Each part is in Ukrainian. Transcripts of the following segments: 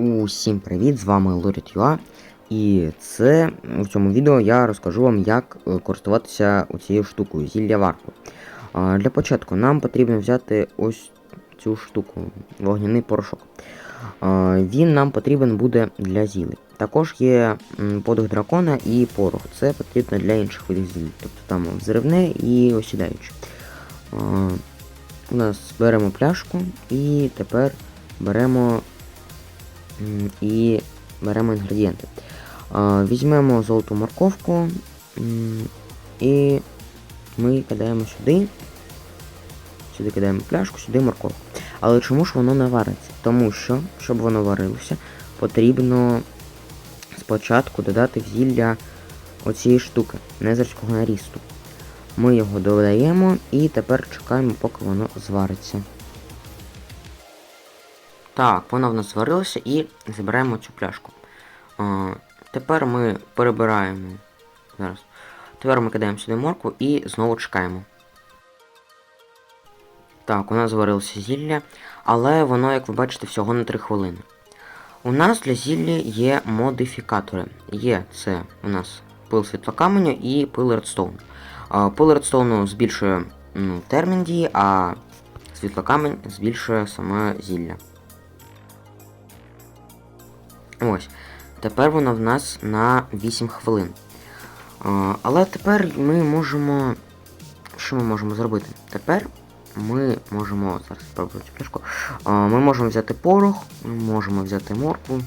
Усім привіт! З вами Лорит.ua І це у цьому відео я розкажу вам, як е, користуватися цією штукою зілля варку. Для початку нам потрібно взяти ось цю штуку, вогняний порошок. Він нам потрібен буде для зілля. Також є м, подих дракона і порох. Це потрібно для інших видів зілля. Тобто там взривне і осідаюче. У нас беремо пляшку і тепер беремо і беремо інгредієнти. Візьмемо золоту морковку і ми кидаємо сюди. Сюди кидаємо пляшку, сюди морковку. Але чому ж воно не вариться? Тому що, щоб воно варилося, потрібно спочатку додати в зілля оцієї штуки, незерського нарісту. Ми його додаємо і тепер чекаємо, поки воно звариться. Так, вона в нас зварилася і забираємо цю пляшку. А, тепер ми перебираємо. Зараз. Тепер ми кидаємо сюди морку і знову чекаємо. Так, у нас зварилося зілля, але воно, як ви бачите, всього на 3 хвилини. У нас для зілля є модифікатори. Є це у нас пил світлокаменю і пил редстоуну. А, Пил редстоуну збільшує термін дії, а світлокамень збільшує саме зілля. Ось. Тепер воно в нас на 8 хвилин. Але тепер ми можемо. Що ми можемо зробити? Тепер ми можемо. Зараз спробую цю пляшку. Ми можемо взяти порох, ми можемо взяти моркву.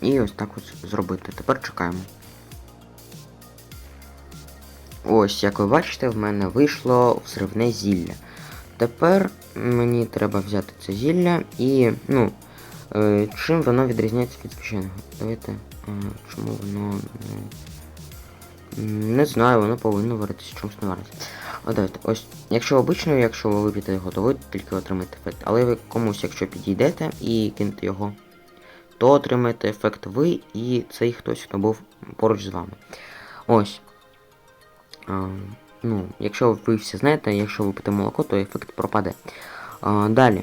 І ось так ось зробити. Тепер чекаємо. Ось, як ви бачите, в мене вийшло взривне зілля. Тепер мені треба взяти це зілля і, ну, Чим воно відрізняється від звичайного? Давайте. е, Чому воно не... Знаю, воно повинно варитися, чомусь не вариться. О, давайте. Ось, якщо обично, якщо ви вип'єте його, то ви тільки отримаєте ефект. Але ви комусь, якщо підійдете і кинете його, то отримаєте ефект ви і цей хтось, хто був поруч з вами. Ось. А, ну, Якщо ви всі знаєте, якщо ви п'єте молоко, то ефект пропаде. А, далі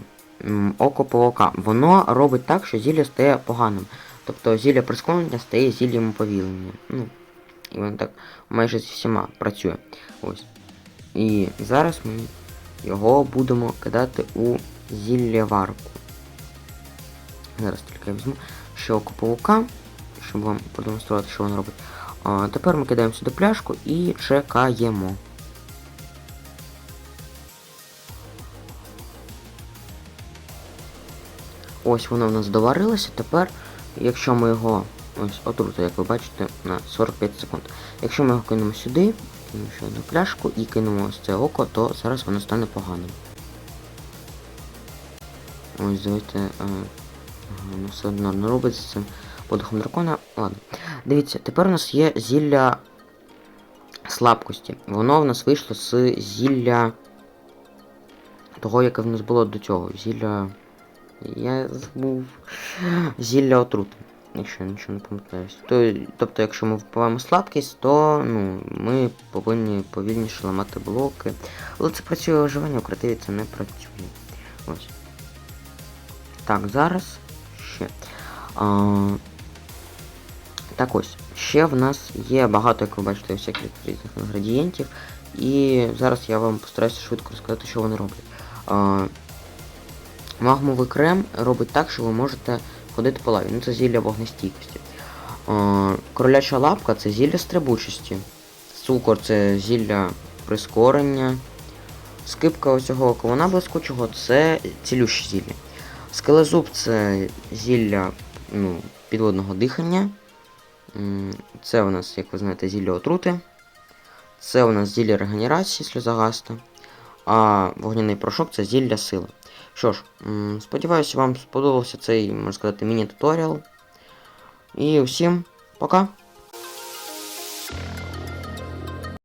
око по ока. Воно робить так, що зілля стає поганим. Тобто зілля прискорення стає зіллям уповілення. Ну, і воно так майже зі всіма працює. Ось. І зараз ми його будемо кидати у зілля варку. Зараз тільки я візьму ще око паука, щоб вам продемонструвати, що воно робить. А, тепер ми кидаємо сюди пляшку і чекаємо. Ось воно в нас доварилося. Тепер, якщо ми його... Ось отрута, як ви бачите, на 45 секунд. Якщо ми його кинемо сюди, кинемо ще одну пляшку і кинемо ось це око, то зараз воно стане поганим. Ось, давайте... Е, воно все одно не робиться цим подихом дракона. Ладно. Дивіться, тепер у нас є зілля слабкості. Воно в нас вийшло з зілля того, яке в нас було до цього. Зілля... Я забув зілля отрути. Якщо я нічого не пам'ятаюсь. То, тобто, якщо ми впиваємо слабкість, то ну, ми повинні повільніше ламати блоки. Але це працює виживання, у креативі це не працює. Ось. Так, зараз ще. А, так ось. Ще в нас є багато, як ви бачите, всяких різних інгредієнтів. І зараз я вам постараюся швидко розказати, що вони роблять. А, Магмовий крем робить так, що ви можете ходити по лаві. Ну це зілля вогнестійкості. Е, Кроляча лапка це зілля стрибучості. Цукор це зілля прискорення. Скипка оцього кована блискучого це цілющі зілля. Скелезуб це зілля ну, підводного дихання. Це у нас, як ви знаєте, зілля отрути. Це у нас зілля регенерації сльозагаста. А вогняний порошок це зілля сили. Що ж, сподіваюся, вам сподобався цей, можна сказати, міні-туторіал. І всім пока!